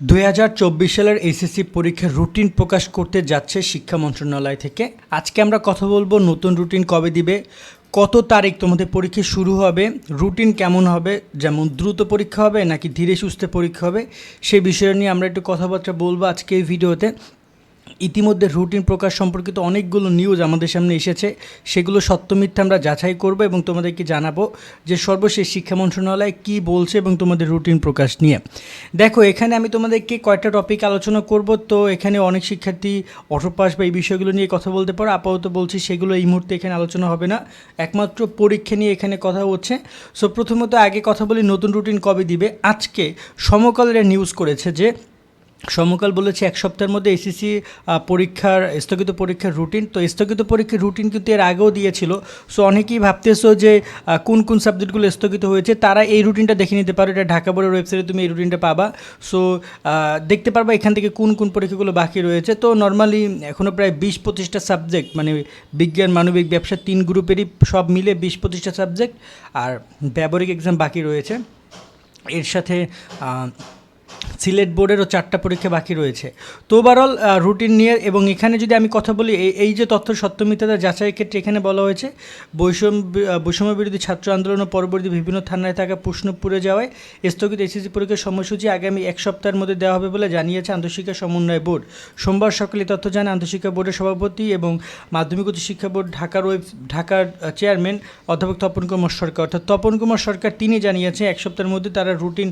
দুই হাজার চব্বিশ সালের এসএসসি পরীক্ষার রুটিন প্রকাশ করতে যাচ্ছে শিক্ষা মন্ত্রণালয় থেকে। আজকে আমরা কথা বলব নতুন রুটিন কবে দিবে, কত তারিখ তোমাদের পরীক্ষা শুরু হবে, রুটিন কেমন হবে, যেমন দ্রুত পরীক্ষা হবে নাকি ধীরে সুস্থে পরীক্ষা হবে সেই বিষয় নিয়ে আমরা একটু কথাবার্তা বলব আজকে এই ভিডিওতে। ইতিমধ্যে রুটিন প্রকাশ সম্পর্কিত অনেকগুলো নিউজ আমাদের সামনে এসেছে। সেগুলো সত্য মিথ্যা আমরা যাচাই করব এবং তোমাদেরকে জানাব যে সর্বশেষ শিক্ষা মন্ত্রণালয় কী বলছে এবং তোমাদের রুটিন প্রকাশ নিয়ে। দেখো, এখানে আমি তোমাদেরকে কয়েকটা টপিক আলোচনা করব। তো এখানে অনেক শিক্ষার্থী অটোপাস বা এই বিষয়গুলো নিয়ে কথা বলতে পারো। আপাতত বলছি সেগুলো এই মুহূর্তে এখানে আলোচনা হবে না। একমাত্র পরীক্ষা নিয়ে এখানে কথা হচ্ছে। সো প্রথমত আগে কথা বলি, নতুন রুটিন কবে দিবে? আজকে সমকালের নিউজ করেছে যে সমকাল বলেছে এক সপ্তাহের মধ্যে এসএসসি পরীক্ষার, স্থগিত পরীক্ষার রুটিন তো স্থগিত পরীক্ষার রুটিন কিন্তু এর আগেও দিয়েছিল। সো অনেকেই ভাবতেছো যে কোন কোন সাবজেক্টগুলো স্থগিত হয়েছে, তারা এই রুটিনটা দেখে নিতে পারো। এটা ঢাকা বোর্ডের ওয়েবসাইটে তুমি এই রুটিনটা পাবা। সো দেখতে পারবা এখান থেকে কোন কোন পরীক্ষাগুলো বাকি রয়েছে। তো নর্মালি এখনও প্রায় বিশ পঁচিশটা সাবজেক্ট মানে বিজ্ঞান, মানবিক, ব্যবসা তিন গ্রুপেরই সব মিলে বিশ পঁচিশটা সাবজেক্ট আর ব্যবহারিক এক্সাম বাকি রয়েছে। এর সাথে সিলেট বোর্ডেরও চারটা পরীক্ষা বাকি রয়েছে। তো ওভারঅল রুটিন নিয়ে এবং এখানে যদি আমি কথা বলি এই যে তথ্য সত্যমিথ্যাতা যাচাইয়ের ক্ষেত্রে এখানে বলা হয়েছে, বৈষম্য বৈষম্য বিরোধী ছাত্র আন্দোলন ও পরবর্তী বিভিন্ন থানায় থাকা প্রশ্ন পুড়ে যাওয়ায় স্থগিত এসএসসি পরীক্ষার সময়সূচি আগামী এক সপ্তাহের মধ্যে দেওয়া হবে বলে জানিয়েছে আন্তঃশিক্ষা সমন্বয় বোর্ড। সোমবার সকালে তথ্য জানান আন্তঃশিক্ষা বোর্ডের সভাপতি এবং মাধ্যমিক উচ্চ শিক্ষা বোর্ড ঢাকার ওয়েব, ঢাকার চেয়ারম্যান অধ্যাপক তপন কুমার সরকার। অর্থাৎ তপন কুমার সরকার, তিনি জানিয়েছে এক সপ্তাহের মধ্যে তারা রুটিন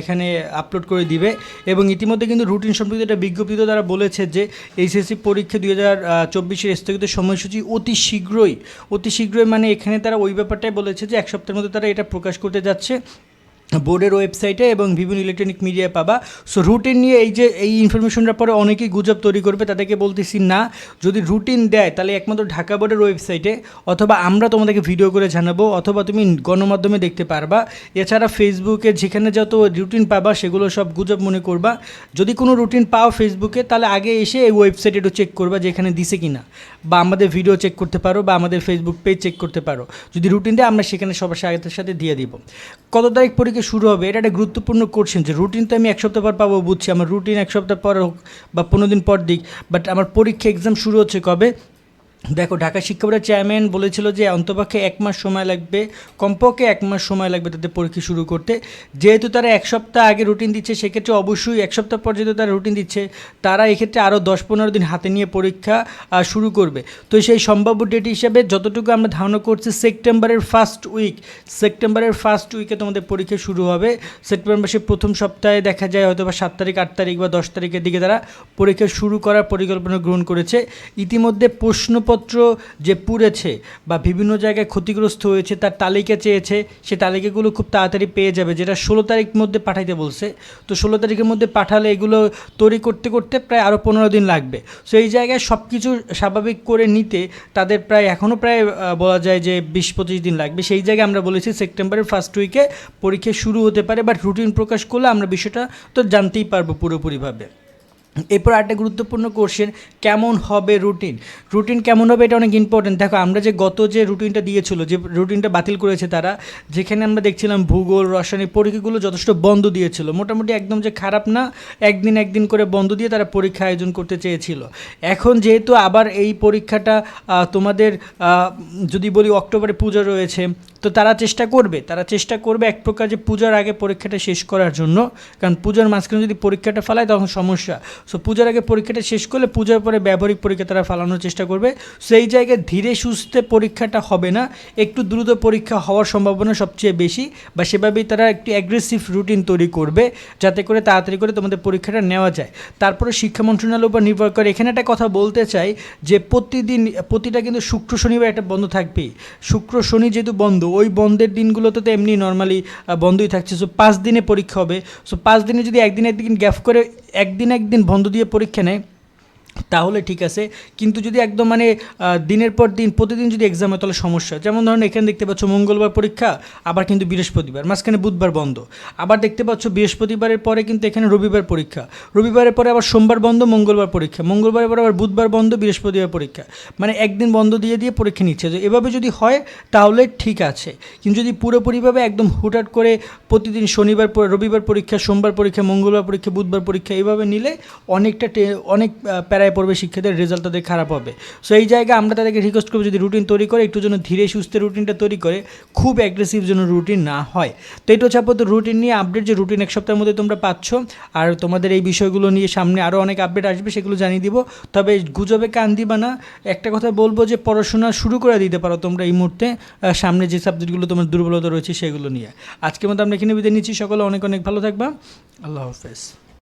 এখানে আপলোড করে দিবে এবং ইতিমধ্যে কিন্তু রুটিন সম্পর্কিত একটা বিজ্ঞপ্তিতে তারা বলেছে যে এইচএসসি পরীক্ষা দুই হাজার চব্বিশের স্থগিত সময়সূচি অতি শীঘ্রই অতি শীঘ্রই মানে এখানে তারা ওই ব্যাপারটাই বলেছে যে এক সপ্তাহের মধ্যে তারা এটা প্রকাশ করতে যাচ্ছে। বোর্ডের ওয়েবসাইটে এবং বিভিন্ন ইলেকট্রনিক মিডিয়ায় পাবা। সো রুটিন নিয়ে এই যে, এই ইনফরমেশনটার পরে অনেকেই গুজব তৈরি করবে, তাদেরকে বলতেছি, না, যদি রুটিন দেয়, তাহলে একমাত্র ঢাকা বোর্ডের ওয়েবসাইটে, অথবা আমরা তোমাদেরকে ভিডিও করে জানাব, অথবা তুমি গণমাধ্যমে দেখতে পারবা। এছাড়া ফেসবুকে যেখানে যত রুটিন পাবা, সেগুলো সব গুজব মনে করবা। যদি কোনো রুটিন পাও ফেসবুকে তাহলে আগে এসে এই ওয়েবসাইটে একটু চেক করবা যে এখানে দিছে কিনা। বা আমাদের ভিডিও চেক করতে পারো, বা আমাদের ফেসবুক পেজ চেক করতে পারো। যদি রুটিন দেয়, আমরা সেখানে সবার সাথে দিয়ে দিব। কত তারিখ পরীক্ষা শুরু হবে, এটা একটা গুরুত্বপূর্ণ কোশ্চেন যে রুটিন তো আমি এক সপ্তাহ পর পাবো বুঝছি, আমার রুটিন এক সপ্তাহ পর হোক বা পনেরো দিন পর দিক বাট আমার পরীক্ষা এক্সাম শুরু হচ্ছে কবে? দেখো, ঢাকা শিক্ষা বোর্ডের চেয়ারম্যান বলেছিল যে অন্তপক্ষে এক মাস সময় লাগবে, কমপক্ষে এক মাস সময় লাগবে তাদের পরীক্ষা শুরু করতে। যেহেতু তারা এক সপ্তাহ আগে রুটিন দিচ্ছে, সেক্ষেত্রে অবশ্যই এক সপ্তাহ পর যেহেতু তারা রুটিন দিচ্ছে, তারা এক্ষেত্রে আরও দশ পনেরো দিন হাতে নিয়ে পরীক্ষা শুরু করবে। তো সেই সম্ভাব্য ডেট হিসাবে যতটুকু আমরা ধারণা করছি, সেপ্টেম্বরের ফার্স্ট উইক সেপ্টেম্বরের ফার্স্ট উইকে তোমাদের পরীক্ষা শুরু হবে। সেপ্টেম্বর মাসের প্রথম সপ্তাহে দেখা যায় হয়তো বা সাত তারিখ, আট তারিখ বা দশ তারিখের দিকে তারা পরীক্ষা শুরু করার পরিকল্পনা গ্রহণ করেছে। ইতিমধ্যে প্রশ্নপত্র যে পুড়েছে বা বিভিন্ন জায়গায় ক্ষতিগ্রস্ত হয়েছে, তার তালিকা চেয়েছে, সে তালিকাগুলো খুব তাড়াতাড়ি পেয়ে যাবে, যেটা ষোলো তারিখ মধ্যে পাঠাইতে বলছে। তো ষোলো তারিখের মধ্যে পাঠালে এগুলো তৈরি করতে করতে প্রায় আরও পনেরো দিন লাগবে। সো এই জায়গায় সব কিছু স্বাভাবিক করে নিতে তাদের প্রায় এখনও প্রায় বলা যায় যে বিশ পঁচিশ দিন লাগবে। সেই জায়গায় আমরা বলেছি সেপ্টেম্বরের ফার্স্ট উইকে পরীক্ষা শুরু হতে পারে বাট রুটিন প্রকাশ করলে আমরা বিষয়টা তো জানতেই পারব পুরোপুরিভাবে। এরপর একটা গুরুত্বপূর্ণ কোশ্চেন কেমন হবে রুটিন রুটিন কেমন হবে এটা অনেক ইম্পর্টেন্ট দেখো, আমরা যে গত যে রুটিনটা দিয়েছিল, যে রুটিনটা বাতিল করেছে তারা, যেখানে আমরা দেখছিলাম ভূগোল, রাসায়নিক পরীক্ষাগুলো যথেষ্ট বন্ধ দিয়েছিল। মোটামুটি একদম যে খারাপ না, একদিন একদিন করে বন্ধ দিয়ে তারা পরীক্ষা আয়োজন করতে চেয়েছিল। এখন যেহেতু আবার এই পরীক্ষাটা তোমাদের যদি বলি অক্টোবরে পূজা রয়েছে তো তারা চেষ্টা করবে, তারা চেষ্টা করবে এক প্রকার যে পূজার আগে পরীক্ষাটা শেষ করার জন্য। কারণ পূজার মাঝখানে যদি পরীক্ষাটা ফেলায় তখন সমস্যা। সো পূজার আগে পরীক্ষাটা শেষ করলে পূজার পরে ব্যবহারিক পরীক্ষা তারা ফালানোর চেষ্টা করবে। সেই জায়গায় ধীরে সুস্থে পরীক্ষাটা হবে না, একটু দ্রুত পরীক্ষা হওয়ার সম্ভাবনা সবচেয়ে বেশি বা সেভাবেই তারা একটি অ্যাগ্রেসিভ রুটিন তৈরি করবে, যাতে করে তাড়াতাড়ি করে তোমাদের পরীক্ষাটা নেওয়া যায়। তারপরে শিক্ষা মন্ত্রণালয়ের উপর নির্ভর করে এখানে একটা কথা বলতে চাই যে প্রতিদিন, প্রতিটা কিন্তু শুক্র, শনিবার একটা বন্ধ থাকবেই। শুক্র, শনি যেহেতু বন্ধ ওই বন্ধের দিনগুলোতে তো এমনি নর্মালি বন্ধই থাকছে। সো পাঁচ দিনে পরীক্ষা হবে। সো পাঁচ দিনে যদি একদিন একদিন গ্যাপ করে, একদিন একদিন বন্ধ দিয়ে পরীক্ষা নেয় তাহলে ঠিক আছে। কিন্তু যদি একদম মানে দিনের পর দিন প্রতিদিন যদি এক্সাম হয় তাহলে সমস্যা। যেমন ধরুন এখানে দেখতে পাচ্ছ মঙ্গলবার পরীক্ষা আবার কিন্তু বৃহস্পতিবার মাঝখানে বুধবার বন্ধ। আবার দেখতে পাচ্ছ বৃহস্পতিবারের পরে কিন্তু এখানে রবিবার পরীক্ষা। রবিবারের পরে আবার সোমবার বন্ধ মঙ্গলবার পরীক্ষা। মঙ্গলবারের পরে আবার বুধবার বন্ধ বৃহস্পতিবার পরীক্ষা। মানে একদিন বন্ধ দিয়ে দিয়ে পরীক্ষা নিচ্ছে। তো এভাবে যদি হয় তাহলে ঠিক আছে। কিন্তু যদি পুরোপুরিভাবে একদম হুটহাট করে প্রতিদিন শনিবার রবিবার পরীক্ষা সোমবার পরীক্ষা মঙ্গলবার পরীক্ষা বুধবার পরীক্ষা এইভাবে নিলে অনেকটা অনেক আহ, প্যারায় পড়বে শিক্ষার্থীর রেজাল্ট তাদের খারাপ হবে। সো এই জায়গায় আমরা তাদেরকে রিকোয়েস্ট করব যদি রুটিন তৈরি করে, একটু যেন ধীরে সুস্থে রুটিনটা তৈরি করে, খুব অ্যাগ্রেসিভ যেন রুটিন না হয়। তো এটা হচ্ছে আপাতত রুটিন নিয়ে আপডেট যে রুটিন এক সপ্তাহের মধ্যে তোমরা পাচ্ছ, আর তোমাদের এই বিষয়গুলো নিয়ে সামনে আরও অনেক আপডেট আসবে, সেগুলো জানিয়ে দিব। তবে গুজবে কান দিবা না। একটা কথা বলব যে, পড়াশোনা শুরু করে দিতে পারো তোমরা এই মুহূর্তে। সামনে যে সাবজেক্টগুলো তোমার দুর্বলতা রয়েছে, সেগুলো নিয়ে। আজকের মতো আমরা এখানে বিদায় নিচ্ছি। সকলে অনেক অনেক ভালো থাকবা। আল্লাহ হাফেজ।